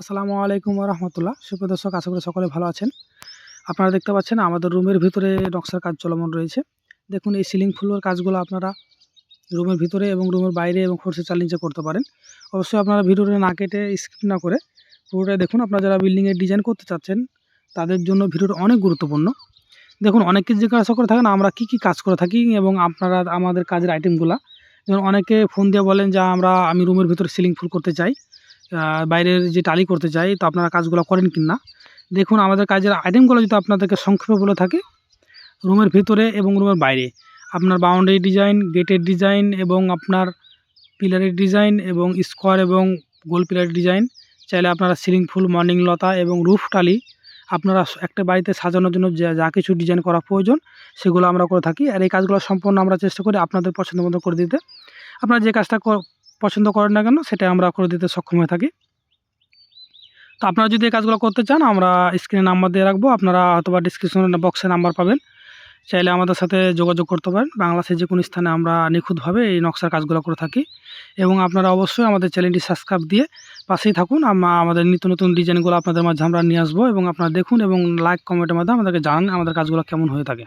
আসসালামু আলাইকুম রহমতুল্লাহ সুপ্রিয় দর্শক, আশা করি সকলে ভালো আছেন। আপনারা দেখতে পাচ্ছেন, আমাদের রুমের ভিতরে নকশার কাজ চলমান রয়েছে। দেখুন, এই সিলিং ফুলের কাজগুলো আপনারা রুমের ভিতরে এবং রুমের বাইরে এবং খরচে চাল নিচে করতে পারেন। অবশ্যই আপনারা ভিডিওটা না কেটে স্কিপ না করে পুরোটাই দেখুন। আপনারা যারা বিল্ডিংয়ের ডিজাইন করতে চাচ্ছেন, তাদের জন্য ভিডিওটা অনেক গুরুত্বপূর্ণ। দেখুন, অনেকে জিজ্ঞাসা করে থাকেন, আমরা কি কি কাজ করে থাকি এবং আপনারা আমাদের কাজের আইটেমগুলা যেমন অনেকে ফোন দিয়ে বলেন যে, আমরা, আমি রুমের ভিতরে সিলিং ফুল করতে চাই। বাইরের যে টালি করতে চাই, তো আপনারা কাজগুলো করেন কি না দেখুন, আমাদের কাজের আইটেমগুলো যদি আপনাদেরকে সংক্ষেপে বলে থাকে, রুমের ভিতরে এবং রুমের বাইরে। আপনার বাউন্ডারি ডিজাইন গেটের ডিজাইন এবং আপনার পিলারের ডিজাইন এবং স্কোয়ার এবং গোল পিলারের ডিজাইন চাইলে আপনারা সিলিং ফুল মর্নিং লতা এবং রুফ টালি আপনারা একটা বাড়িতে সাজানোর জন্য যা যা কিছু ডিজাইন করা প্রয়োজন, সেগুলো আমরা করে থাকি। আর এই কাজগুলো সম্পূর্ণ আমরা চেষ্টা করি আপনাদের পছন্দ মতো করে দিতে। আপনারা যে কাজটা পছন্দ করেন না কেন সেটা আমরা করে দিতে সক্ষম হয়ে থাকি। তো আপনারা যদি এই কাজগুলো করতে চান, আমরা স্ক্রিনে নাম্বার দিয়ে রাখব, আপনারা অথবা ডিসক্রিপশন বক্সে নাম্বার পাবেন। চাইলে আমাদের সাথে যোগাযোগ করতে পারেন। বাংলাদেশের যে কোনো স্থানে আমরা নিখুঁতভাবে এই নকশার কাজগুলো করে থাকি। এবং আপনারা অবশ্যই আমাদের চ্যানেলটি সাবস্ক্রাইব দিয়ে পাশেই থাকুন। আমা- আমাদের নিত্য নতুন ডিজাইনগুলো আপনাদের মাঝে আমরা নিয়ে আসব এবং আপনারা দেখুন এবং লাইক কমেন্টের মাধ্যমে আমাদেরকে জানান আমাদের কাজগুলো কেমন হয়ে থাকে।